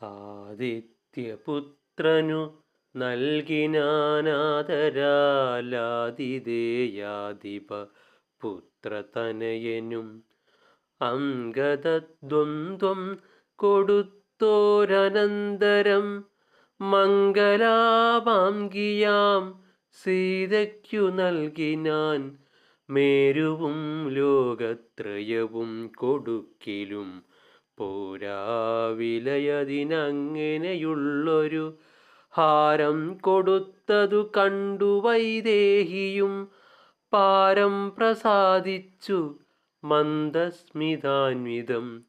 ആദിത്യപുത്രനു നൽകിനാനാദരാലാതിദേയാധിപ പുത്രതനയനും അംഗതദ്വന്ദ്വം കൊടുത്തോരനന്തരം മംഗലാപാംഗിയാം സീതയ്ക്കു നൽകിനാൻ മേരുവും ലോകത്രയവും കൊടുക്കിലും പോരാവിലയതിനങ്ങനെയുള്ളൊരു ഹാരം കൊടുത്തതു കണ്ടു വൈദേഹിയും പാരം പ്രസാദിച്ചു മന്ദസ്മിതാന്വിതം.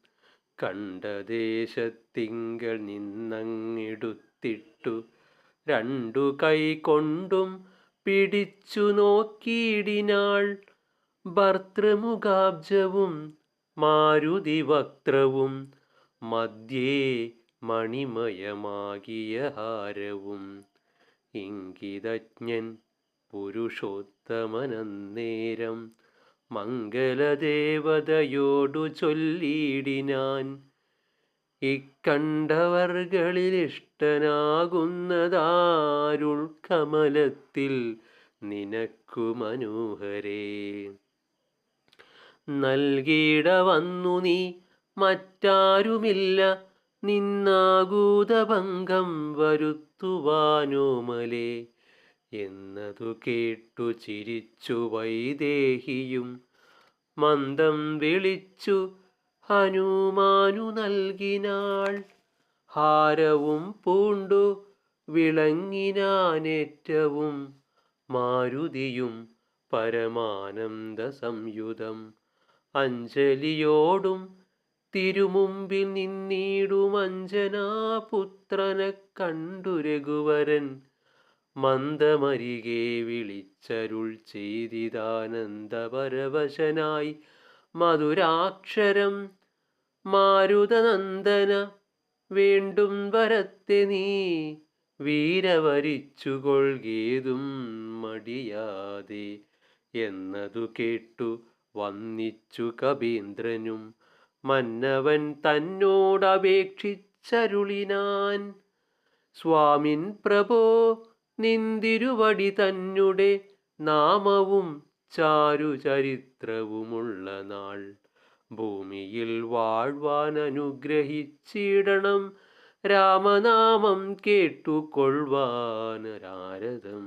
കണ്ട ദേശത്തിങ്കൾ നിന്നങ്ങിടുത്തിട്ടു രണ്ടു കൈ കൊണ്ടും പിടിച്ചു നോക്കിയിടിനാൾ ഭർത്തൃമുഖാബ്ജവും മാരുതി വക്ത്രവും മധ്യേ മണിമയമാകിയ ഹാരവും. ഇംഗിതജ്ഞൻ പുരുഷോത്തമനന്നേരം മംഗലദേവതയോടു ചൊല്ലിയിടിനാൻ. ഇക്കണ്ടവർകളിൽ ഇഷ്ടനാകുന്നതാരുൾ കമലത്തിൽ നിനക്കു മനോഹരേ നൽകിയിട വന്നു നീ. മറ്റാരുമില്ല. നിന്നാകൂതഭംഗം വരുത്തുവാനോമലേ. എന്നതു കേട്ടു ചിരിച്ചു വൈദേഹിയും. മന്ദം വിളിച്ചു ഹനുമാനു നൽകിനാൾ. ഹാരവും പൂണ്ടു വിളങ്ങിനാനേറ്റവും. മാരുതിയും പരമാനന്ദ സംയുതം. അഞ്ജലിയോടും തിരുമുമ്പിൽ നിന്നിടും അഞ്ജനാപുത്രനെ കണ്ടു രഘുവരൻ. മന്ദമരികെ വിളിച്ചരുൾ ചെയ്തിതാനന്ദപരവശനായി മധുരാക്ഷരം മാരുതനന്ദന വീണ്ടും വരത്തെ നീ വീരവരിച്ചുകൊള്ളുകേതും മടിയാതെ എന്നതു കേട്ടു വന്നിച്ചു കബീന്ദ്രനും മന്നവൻ തന്നോടപേക്ഷിച്ചരുളിനാൻ സ്വാമിൻ പ്രഭോ നിന്തിരുവടി തന്നെ നാമവും ചാരുചരിത്രവുമുള്ള നാൾ. ഭൂമിയിൽ വാഴ്വാൻ അനുഗ്രഹിച്ചിടണം രാമനാമം കേട്ടുകൊള്ളുവാനരാരദം